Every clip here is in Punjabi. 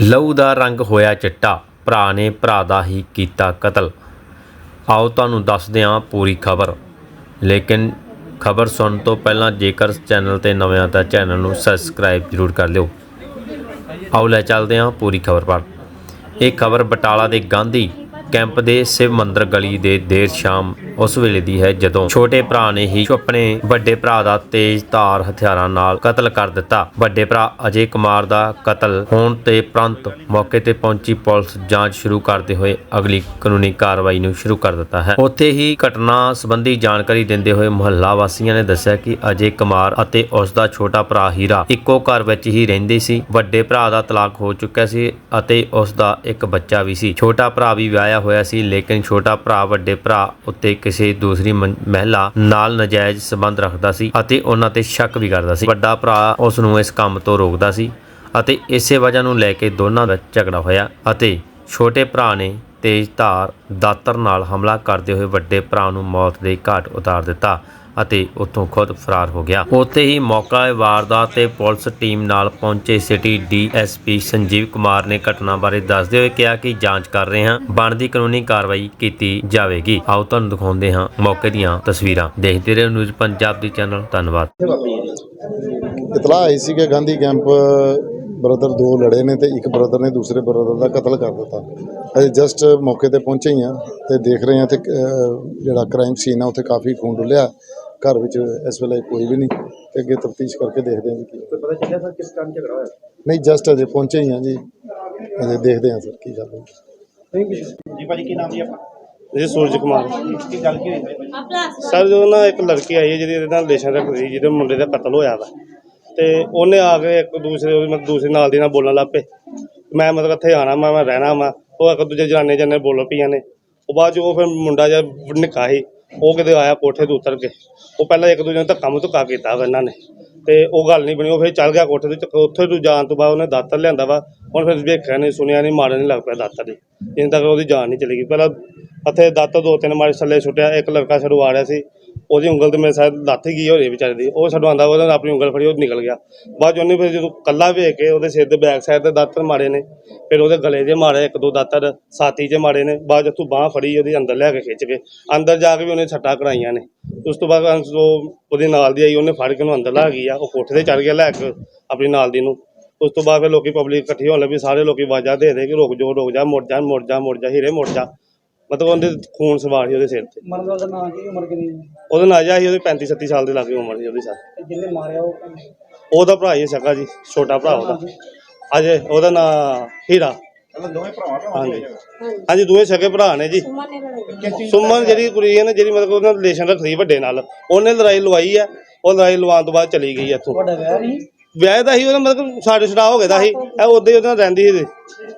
ਲਹੂ ਦਾ ਰੰਗ ਹੋਇਆ ਚਿੱਟਾ, ਭਰਾ ਨੇ ਭਰਾ ਦਾ ਹੀ ਕੀਤਾ ਕਤਲ। ਆਓ ਤੁਹਾਨੂੰ ਦੱਸਦੇ ਹਾਂ ਪੂਰੀ ਖਬਰ। ਲੇਕਿਨ ਖਬਰ ਸੁਣਨ ਤੋਂ ਪਹਿਲਾਂ ਜੇਕਰ ਚੈਨਲ ਤੇ ਨਵੇਂ ਆ ਤਾਂ ਚੈਨਲ ਨੂੰ ਸਬਸਕ੍ਰਾਈਬ ਜ਼ਰੂਰ ਕਰ ਲਿਓ। ਆਓ ਲੈ ਚੱਲਦੇ ਹਾਂ ਪੂਰੀ ਖਬਰ ਪਰ ਇਹ ਖਬਰ ਬਟਾਲਾ ਦੇ ਗਾਂਧੀ ਕੈਂਪ ਦੇ ਸ਼ਿਵ ਮੰਦਰ ਗਲੀ ਦੇ ਦੇਰ ਸ਼ਾਮ ਉਸ ਵੇਲੇ ਦੀ ਹੈ ਜਦੋਂ ਛੋਟੇ ਭਰਾ ਨੇ ਹੀ ਆਪਣੇ ਵੱਡੇ ਭਰਾ ਦਾ ਤੇਜ਼ ਧਾਰ ਹਥਿਆਰਾਂ ਨਾਲ ਕਤਲ ਕਰ ਦਿੱਤਾ। ਵੱਡੇ ਭਰਾ ਅਜੇ ਕੁਮਾਰ ਦਾ ਕਤਲ ਹੋਣ ਤੇ ਪ੍ਰੰਤ ਮੌਕੇ ਤੇ ਪਹੁੰਚੀ ਪੁਲਿਸ ਜਾਂਚ ਸ਼ੁਰੂ ਕਰਦੇ ਹੋਏ ਅਗਲੀ ਕਾਨੂੰਨੀ ਕਾਰਵਾਈ ਨੂੰ ਸ਼ੁਰੂ ਕਰ ਦਿੱਤਾ ਹੈ। ਉੱਥੇ ਹੀ ਘਟਨਾ ਸੰਬੰਧੀ ਜਾਣਕਾਰੀ ਦਿੰਦੇ ਹੋਏ ਮੁਹੱਲਾ ਵਾਸੀਆਂ ਨੇ ਦੱਸਿਆ ਕਿ ਅਜੇ ਕੁਮਾਰ ਅਤੇ ਉਸ ਦਾ ਛੋਟਾ ਭਰਾ ਹੀਰਾ ਇੱਕੋ ਘਰ ਵਿੱਚ ਹੀ ਰਹਿੰਦੇ ਸੀ। ਵੱਡੇ ਭਰਾ ਦਾ ਤਲਾਕ ਹੋ ਚੁੱਕਿਆ ਸੀ ਅਤੇ ਉਸ ਦਾ ਇੱਕ ਬੱਚਾ ਵੀ ਸੀ। ਛੋਟਾ ਭਰਾ ਵੀ ਵਿਆਹਿਆ ਹੋਇਆ ਸੀ, ਲੇਕਿਨ ਛੋਟਾ ਭਰਾ, ਵੱਡੇ ਭਰਾ ਉੱਤੇ ਕਿਸੇ ਦੂਸਰੀ ਮਹਿਲਾ ਨਾਲ ਨਜਾਇਜ਼ ਸੰਬੰਧ ਰੱਖਦਾ ਸੀ ਅਤੇ ਉਹਨਾਂ ਤੇ ਸ਼ੱਕ ਵੀ ਕਰਦਾ ਸੀ। ਵੱਡਾ ਭਰਾ ਉਸ ਨੂੰ ਇਸ ਕੰਮ ਤੋਂ ਰੋਕਦਾ ਸੀ ਅਤੇ ਇਸੇ ਵਜ੍ਹਾ ਨੂੰ ਲੈ ਕੇ ਦੋਨਾਂ ਦਾ ਝਗੜਾ ਹੋਇਆ ਅਤੇ ਛੋਟੇ ਭਰਾ ਨੇ ਤੇਜ਼ ਦਾਤਰ ਨਾਲ ਹਮਲਾ ਕਰਦੇ ਹੋਏ ਵੱਡੇ ਭਰਾ ਨੂੰ ਮੌਤ ਦੇ ਘਾਟ ਉਤਾਰ ਦਿੱਤਾ ਅਤੇ ਉੱਥੋਂ ਖੁਦ ਫਰਾਰ ਹੋ ਗਿਆ। ਉੱਥੇ ਹੀ ਮੌਕਾ ਵਾਰਦਾਤ ਤੇ ਪੁਲਿਸ ਟੀਮ ਨਾਲ ਪਹੁੰਚੇ ਸਿਟੀ ਡੀਐਸਪੀ ਸੰਜੀਵ ਕੁਮਾਰ ਨੇ ਘਟਨਾ ਬਾਰੇ ਦੱਸਦੇ ਹੋਏ ਕਿਹਾ ਕਿ ਜਾਂਚ ਕਰ ਰਹੇ ਹਾਂ, ਬਣਦੀ ਕਾਨੂੰਨੀ ਕਾਰਵਾਈ ਕੀਤੀ ਜਾਵੇਗੀ। ਆਓ ਤੁਹਾਨੂੰ ਦਿਖਾਉਂਦੇ ਹਾਂ ਮੌਕੇ ਦੀਆਂ ਤਸਵੀਰਾਂ। ਦੇਖਦੇ ਰਹੋ ਨਿਊਜ਼ ਪੰਜਾਬ ਦੀ ਚੈਨਲ। ਧੰਨਵਾਦ। ਇਤਲਾਹ ਆਈ ਸੀ ਕਿ ਗਾਂਧੀ ਕੈਂਪ ਬ੍ਰਦਰ ਦੋ ਲੜੇ ਨੇ ਤੇ ਇੱਕ ਬ੍ਰਦਰ ਨੇ ਦੂਸਰੇ ਬ੍ਰਦਰ ਦਾ ਕਤਲ ਕਰ ਦਿੱਤਾ। ਅਸੀਂ ਜਸਟ ਮੌਕੇ ਤੇ ਪਹੁੰਚੇ ਹੀ ਆ ਤੇ ਦੇਖ ਰਹੇ ਹਾਂ ਤੇ ਜਿਹੜਾ ਕ੍ਰਾਈਮ ਸੀਨ ਆ ਉੱਥੇ ਕਾਫੀ ਖੂਨ ਡੁੱਲਿਆ। ਘਰ ਵਿੱਚ ਇਸ ਵੇਲੇ ਕੋਈ ਵੀ ਨਹੀਂ। ਤੇ ਅੱਗੇ ਤਫਤੀਸ਼ ਕਰਕੇ ਦੇਖਦੇ ਹਾਂ ਵੀ ਕੀ ਪਤਾ ਚੱਲਿਆ ਸਰ ਕਿਸ ਕਾਰਨ ਝਗੜਾ ਹੋਇਆ? ਨਹੀਂ ਜਸਟ ਅਜੇ ਪਹੁੰਚੇ ਹੀ ਆ ਜੀ। ਅਜੇ ਦੇਖਦੇ ਹਾਂ ਸਰ ਕੀ ਗੱਲ ਹੈ ਜੀ ਭਾਜੀ ਕੀ ਨਾਮ ਜੀ ਆਪਣਾ? ਜੀ ਸੂਰਜ ਕੁਮਾਰ। ਕੀ ਗੱਲ ਕੀ ਹੋਈ? ਸਰ ਜੋ ਨਾ ਇੱਕ ਲੜਕੀ ਆਈ ਹੈ ਜਿਹਦੀ ਨਾਲ ਰਿਲੇਸ਼ਨ ਰੱਖਦੀ ਜਿਹਦੇ ਮੁੰਡੇ ਦਾ ਕਤਲ ਹੋਇਆ ਵਾ। ਤੇ ਉਹਨੇ ਆ ਕੇ ਇੱਕ ਦੂਸਰੇ ਉਹਦੀ ਮਤਲਬ ਦੂਸਰੇ ਨਾਲ ਦੀ ਨਾਲ ਬੋਲਣ ਲੱਗ ਪਏ। ਮੈਂ ਮਤਲਬ ਇੱਥੇ ਆਣਾ ਮੈਂ ਮੈਂ ਰਹਿਣਾ ਵਾ। ਉਹ ਇੱਕ ਦੂਜੇ ਜਨਾਨੇ ਜਨੇ ਬੋਲ ਪਈਆਂ ਨੇ। ਉਹ ਬਾਅਦ ਚ ਉਹ ਫਿਰ ਮੁੰਡਾ ਜਿਹਾ ਨਿੱਕਾ ਸੀ, ਉਹ ਕਿਤੇ ਆਇਆ ਕੋਠੇ ਤੋਂ ਉਤਰ ਕੇ। ਉਹ ਪਹਿਲਾਂ ਇੱਕ ਦੂਜੇ ਨੂੰ ਧੱਕਾ ਮੁ ਧੱਕਾ ਕੀਤਾ ਵਾ ਇਹਨਾਂ ਨੇ। ਤੇ ਉਹ ਗੱਲ ਨਹੀਂ ਬਣੀ, ਉਹ ਫਿਰ ਚੱਲ ਗਿਆ ਕੋਠੇ ਤੇ ਉੱਥੇ ਤੋਂ ਜਾਣ ਤੋਂ ਬਾਅਦ ਉਹਨੇ ਦਾਤਰ ਲਿਆਂਦਾ ਵਾ। ਹੁਣ ਫਿਰ ਵੇਖਿਆ ਨਹੀਂ, ਸੁਣਿਆ ਨਹੀਂ, ਮਾਰਨ ਨਹੀਂ ਲੱਗ ਪਿਆ ਦਾਤਰ ਦੀ ਜਿੰਨ ਤੱਕ ਉਹਦੀ ਜਾਨ ਨਹੀਂ ਚਲੀ ਗਈ। ਪਹਿਲਾਂ ਹੱਥੇ ਦਾਤਰ ਦੋ ਤਿੰਨ ਮਾਰੇ ਥੱਲੇ ਸੁੱਟਿਆ, ਇੱਕ ਲੜਕਾ ਛੜੂ ਆ ਰਿਹਾ ਸੀ। ਉਹਦੀ ਉਂਗਲ ਤੇ ਮੇਰੇ ਸ਼ਾਇਦ ਲੱਥ ਗਈ ਹੋਣੀ ਵਿਚਾਰੇ ਦੀ। ਉਹ ਛਡਵਾਉਂਦਾ ਉਹਨੇ ਆਪਣੀ ਉਂਗਲ ਫੜੀ, ਉਹ ਨਿਕਲ ਗਿਆ। ਬਾਅਦ 'ਚ ਉਹਨੇ ਫਿਰ ਜਦੋਂ ਕੱਲਾ ਵੇਖ ਕੇ ਉਹਦੇ ਸਿਰ ਦੇ ਬੈਕ ਸਾਈਡ ਤੇ ਦਾਤਰ ਮਾਰੇ ਨੇ, ਫਿਰ ਉਹਦੇ ਗਲੇ 'ਚ ਮਾਰੇ, ਇੱਕ ਦੋ ਦਾਤਰ ਸਾਥੀ 'ਚ ਮਾਰੇ ਨੇ, ਬਾਅਦ 'ਚ ਤੂੰ ਬਾਹ ਫੜੀ, ਉਹਦੀ ਅੰਦਰ ਲੈ ਕੇ ਖਿੱਚ ਕੇ। ਅੰਦਰ ਜਾ ਕੇ ਵੀ ਉਹਨੇ ਛੱਟਾਂ ਕਰਾਈਆਂ ਨੇ। ਉਸ ਤੋਂ ਬਾਅਦ ਜੋ ਉਹਦੇ ਨਾਲ ਦੀ ਆਈ, ਉਹਨੇ ਫੜ ਕੇ ਉਹਨੂੰ ਅੰਦਰ ਲਾ ਗਈ ਆ, ਉਹ ਕੋਠੇ ਤੇ ਚੜ ਗਿਆ ਲੈ ਕੇ ਆਪਣੀ ਨਾਲ ਦੀ ਨੂੰ। ਉਸ ਤੋਂ ਬਾਅਦ ਫਿਰ ਲੋਕੀ ਪਬਲਿਕ ਇਕੱਠੀ ਹੋਣ ਲੱਗੀ, ਸਾਰੇ ਲੋਕੀ ਆਵਾਜ਼ਾਂ ਦੇ ਦੇ ਕਿ ਰੁਕ ਜਾ ਰੁਕ ਜਾ, ਮੁੜ ਜਾ ਮੁੜ ਜਾ ਮੁੜ ਜਾ, ਹੀਰੇ ਮੁੜ ਜਾ। ਮਤਲਬ ਉਹਦੇ ਖੂਨ ਸਵਾਰ ਸੀ ਉਹਦੇ ਸਿਰ ਤੇ। ਮਰਨ ਵਾਲਾ ਨਾਂ ਕੀ ਉਮਰ ਕਿੰਨੀ? ਹੈ? ਉਹਦਾ ਨਾਜਾ ਸੀ ਉਹਦੀ 35 37 ਸਾਲ ਦੇ ਲਾਗੇ ਉਮਰ ਸੀ ਉਹਦੀ ਸਰ ਤੇ ਜਿਹਨੇ ਮਾਰਿਆ ਉਹ ਕੌਣ? ਉਹਦਾ ਭਰਾ ਹੀ ਸਕਾ ਜੀ ਛੋਟਾ ਭਰਾ ਉਹਦਾ। ਅਜੇ ਉਹਦਾ ਨਾਂ ਹੀਰਾ। ਹਾਂਜੀ। ਹਾਂਜੀ ਦੋਵੇਂ ਸਕੇ ਭਰਾ ਨੇ ਜੀ। ਸੁਮਨ ਜਿਹੜੀ ਕੁੜੀ ਹੈ ਨਾ ਜਿਹੜੀ ਮਤਲਬ ਉਹਨਾਂ ਰਿਲੇਸ਼ਨ ਰੱਖਦੀ ਵੱਡੇ ਨਾਲ ਉਹਨੇ ਲੜਾਈ ਲਵਾਈ ਆ ਉਹ ਲੜਾਈ ਲਵਾਉਣ ਤੋਂ ਬਾਅਦ ਚਲੀ ਗਈ ਇੱਥੋਂ। ਤੁਹਾਡਾ ਵਿਆਹ ਨਹੀਂ? ਵਿਆਹ ਦਾ ਸੀ ਉਹਦਾ ਮਤਲਬ ਸਾਡੇ ਛੜਾ ਹੋ ਗਿਆ ਦਾ ਸੀ ਇਹ ਉਹਦੇ ਉਹਦੇ ਨਾਲ ਰਹਿੰਦੀ ਸੀ।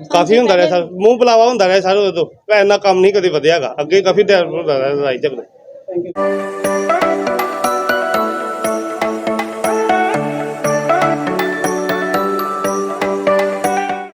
ਕਾਫੀ ਹੁੰਦਾ ਰਿਹਾ ਸਰ, ਮੂੰਹ ਬੁਲਾਵਾ ਹੁੰਦਾ ਰਿਹਾ ਸਰ ਉਦੋਂ ਇੰਨਾ ਕੰਮ ਨਹੀਂ ਕਦੇ ਵਧਿਆਗਾ। ਅੱਗੇ ਕਾਫੀ ਟਾਈਮ ਹੁੰਦਾ ਰਿਹਾ ਲੜਾਈ ਝਗੜੇ। Thank you